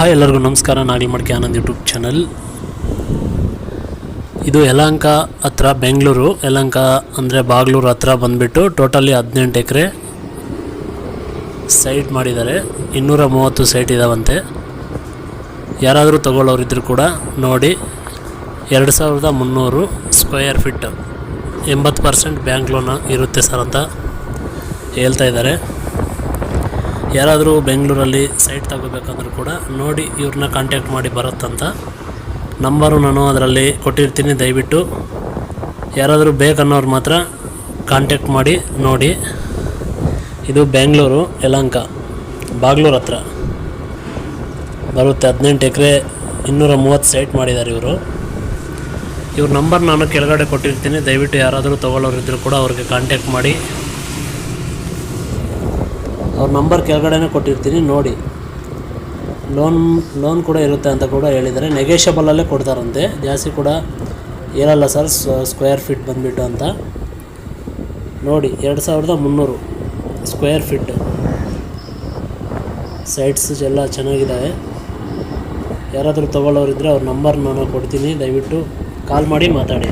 Hi ಎಲ್ಲರಿಗೂ ನಮಸ್ಕಾರ. ನಾಡಿ ಮಡಿಕೆ ಆನಂದ್ ಯೂಟ್ಯೂಬ್ ಚಾನಲ್. ಇದು ಯಲಹಂಕ ಹತ್ರ, ಬೆಂಗಳೂರು. ಯಲಹಂಕ ಅಂದರೆ ಬಾಗ್ಲೂರು ಹತ್ರ ಬಂದುಬಿಟ್ಟು ಟೋಟಲಿ ಹದಿನೆಂಟು ಎಕರೆ ಸೈಟ್ ಮಾಡಿದ್ದಾರೆ. ಇನ್ನೂರ ಮೂವತ್ತು ಸೈಟ್ ಇದಾವಂತೆ. ಯಾರಾದರೂ ತಗೊಳ್ಳೋರಿದ್ರು ಕೂಡ ನೋಡಿ. ಎರಡು ಸಾವಿರದ ಮುನ್ನೂರು ಸ್ಕ್ವೇರ್ ಫಿಟ್ ಎಂಬತ್ತು ಪರ್ಸೆಂಟ್ ಬ್ಯಾಂಕ್ ಲೋನ್ ಇರುತ್ತೆ ಸರ್ ಅಂತ ಹೇಳ್ತಾ ಇದ್ದಾರೆ. ಯಾರಾದರೂ ಬೆಂಗಳೂರಲ್ಲಿ ಸೈಟ್ ತಗೋಬೇಕಂದ್ರೂ ಕೂಡ ನೋಡಿ ಇವ್ರನ್ನ ಕಾಂಟ್ಯಾಕ್ಟ್ ಮಾಡಿ ಬರುತ್ತಂತ. ನಂಬರು ನಾನು ಅದರಲ್ಲಿ ಕೊಟ್ಟಿರ್ತೀನಿ, ದಯವಿಟ್ಟು. ಯಾರಾದರೂ ಬೇಕನ್ನೋರು ಮಾತ್ರ ಕಾಂಟ್ಯಾಕ್ಟ್ ಮಾಡಿ, ನೋಡಿ. ಇದು ಬೆಂಗಳೂರು, ಯಲಂಕ, ಬಾಗ್ಲೂರು ಹತ್ರ. ಬರುತ್ತೆ ಹದಿನೆಂಟು ಎಕರೆ, ಇನ್ನೂರ ಮೂವತ್ತು ಸೈಟ್ ಮಾಡಿದ್ದಾರೆ ಇವರು. ಇವ್ರ ನಂಬರ್ ನಾನು ಕೆಳಗಡೆ ಕೊಟ್ಟಿರ್ತೀನಿ, ದಯವಿಟ್ಟು ಯಾರಾದರೂ ತೊಗೊಳ್ಳೋರಿದ್ದರೂ ಕೂಡ ಅವ್ರಿಗೆ ಕಾಂಟ್ಯಾಕ್ಟ್ ಮಾಡಿ. ಅವ್ರ ನಂಬರ್ ಕೆಳಗಡೆನೇ ಕೊಟ್ಟಿರ್ತೀನಿ, ನೋಡಿ. ಲೋನ್ ಲೋನ್ ಕೂಡ ಇರುತ್ತೆ ಅಂತ ಕೂಡ ಹೇಳಿದ್ದಾರೆ. ನೆಗೆಷಬಲಲ್ಲೇ ಕೊಡ್ತಾರಂತೆ. ಜಾಸ್ತಿ ಕೂಡ ಹೇಳಲ್ಲ ಸರ್ ಸ್ಕ್ವೇರ್ ಫೀಟ್ ಬಂದುಬಿಟ್ಟು ಅಂತ. ನೋಡಿ, ಎರಡು ಸಾವಿರದ ಮುನ್ನೂರು ಸ್ಕ್ವೇರ್ ಫೀಟ್ ಸೈಟ್ಸ್ ಎಲ್ಲ ಚೆನ್ನಾಗಿದ್ದಾವೆ ಯಾರಾದರೂ ತೊಗೊಳ್ಳೋರಿದ್ದರೆ ಅವ್ರ ನಂಬರ್ ನಾನು ಕೊಡ್ತೀನಿ. ದಯವಿಟ್ಟು ಕಾಲ್ ಮಾಡಿ ಮಾತಾಡಿ.